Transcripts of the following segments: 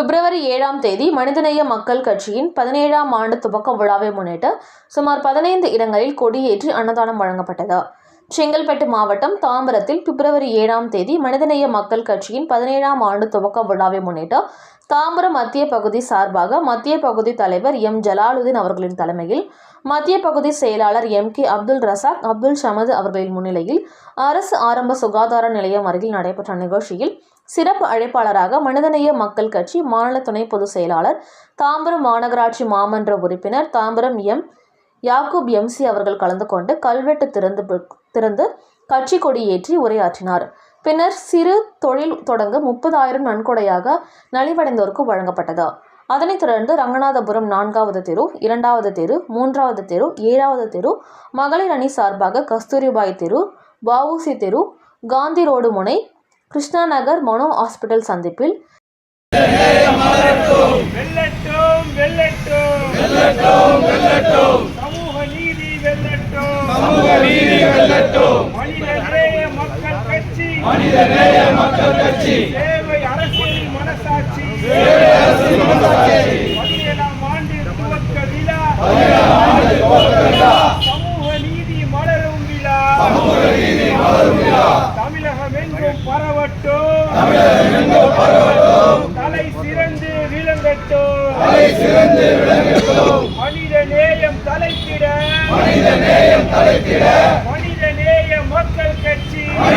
பிப்ரவரி ஏழாம் தேதி மனிதநேய மக்கள் கட்சியின் பதினேழாம் ஆண்டு துவக்க விழாவை முன்னிட்டு சுமார் பதினைந்து இடங்களில் கொடியேற்றி அன்னதானம் வழங்கப்பட்டது. செங்கல்பட்டு மாவட்டம் தாம்பரத்தில் பிப்ரவரி ஏழாம் தேதி மனிதநேய மக்கள் கட்சியின் பதினேழாம் ஆண்டு துவக்க விழாவை முன்னிட்டு தாம்பரம் மத்திய பகுதி சார்பாக மத்திய பகுதி தலைவர் எம் ஜலாலுதீன் அவர்களின் தலைமையில் மத்திய பகுதி செயலாளர் எம் கே அப்துல் ரசாக் அப்துல் ஷமது அவர்களின் முன்னிலையில் அரசு ஆரம்ப சுகாதார நிலையம் அருகில் நடைபெற்ற நிகழ்ச்சியில் சிறப்பு அழைப்பாளராக மனிதநேய மக்கள் கட்சி மாநில துணை பொதுச் செயலாளர் தாம்பரம் மாநகராட்சி மாமன்ற உறுப்பினர் தாம்பரம் எம் யாக்கூப் எம்சி அவர்கள் கலந்து கொண்டு கல்வெட்டு திறந்து திறந்து கட்சி கொடி ஏற்றி உரையாற்றினார். பின்னர் சிறு தொழில் தொடங்க முப்பதாயிரம் நன்கொடையாக நலிவடைந்தோருக்கு வழங்கப்பட்டது. அதனைத் தொடர்ந்து ரங்கநாதபுரம் நான்காவது தெரு இரண்டாவது தெரு மூன்றாவது தெரு ஏழாவது தெரு மகளிர் அணி சார்பாக கஸ்தூரிபாய் தெரு வஉசி தெரு காந்தி ரோடு முனை கிருஷ்ணா நகர் மனோ ஹாஸ்பிட்டல் சந்திப்பில் வெல்லட்டும் வெல்லட்டும் வெல்லட்டும் வெல்லட்டும் சமூக நீதி வெல்லட்டும் சமூக நீதி வெல்லட்டும் மனிதநேய மக்கள் கட்சி. மனிதநேய மக்கள் கட்சி சேவை அரசியல் மனசாட்சி. சேவை அரசியல் மனசாட்சி. பதினேழாம் ஆண்டு துவக்க விழா. பதினேழாம் ஆண்டு துவக்க விழா. சமூக நீதி மலரும் விழா. சமூக நீதி மலரும் விழா. தமிழகம் எங்கும் பரவட்டும். தமிழகம் எங்கும் பரவட்டும். தலை சிறந்து விளங்கட்டும். தலை சிறந்து விளங்கட்டும். மனித நேயம் தலைத்திட. மனித நேயம் தலைத்திட. மனித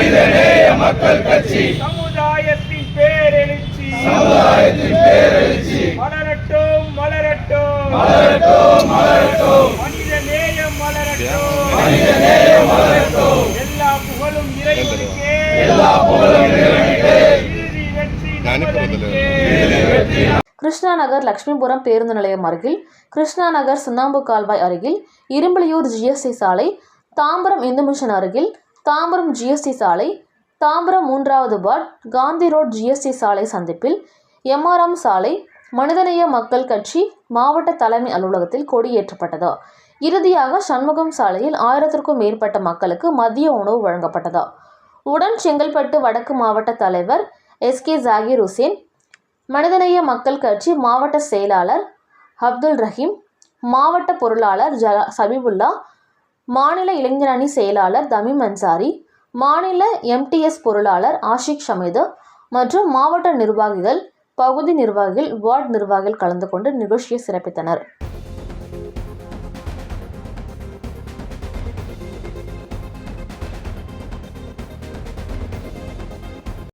கட்சி மனித நேய மக்கள் கட்சி. சமுதாயத்தின் பேரெழுச்சி. சமுதாயத்தின் பேரெழுச்சி. மலரட்டும் மலரட்டும். மலரட்டும் மலரட்டும். மனித நேயம் மலரட்டும். மனித நேயம் மலரட்டும். எல்லா புகழும் இறைவனுக்கே. எல்லா புகழும் இறைவனுக்கே. இறுதி வெற்றி நமதற்கே. இறுதி வெற்றி கிருஷ்ணா நகர் லட்சுமிபுரம் பேருந்து நிலையம் அருகில் கிருஷ்ணா நகர் சுண்ணாம்பு கால்வாய் அருகில் இரும்பலியூர் ஜிஎஸ்டி சாலை தாம்பரம் இந்து மிஷன் அருகில் தாம்பரம் ஜிஎஸ்டி சாலை தாம்பரம் மூன்றாவது வார்ட் காந்தி ரோட் ஜிஎஸ்டி சாலை சந்திப்பில் எம்ஆர்எம் சாலை மனிதநேய மக்கள் கட்சி மாவட்ட தலைமை அலுவலகத்தில் கொடியேற்றப்பட்டது. இறுதியாக சண்முகம் சாலையில் ஆயிரத்திற்கும் மேற்பட்ட மக்களுக்கு மதிய உணவு வழங்கப்பட்டது. உடன் செங்கல்பட்டு வடக்கு மாவட்ட தலைவர் எஸ் கே ஜாகிர் ஹுசேன் மனிதநேய மக்கள் கட்சி மாவட்ட செயலாளர் அப்துல் ரஹீம் மாவட்ட பொருளாளர் ஜ சபிபுல்லா மாநில இளைஞர் அணி செயலாளர் தமிம் அன்சாரி மாநில எம்டிஎஸ் பொருளாளர் ஆஷிக் ஷமீது மற்றும் மாவட்ட நிர்வாகிகள் பகுதி நிர்வாகிகள் வார்டு நிர்வாகிகள் கலந்து கொண்டு நிகழ்ச்சியை சிறப்பித்தனர்.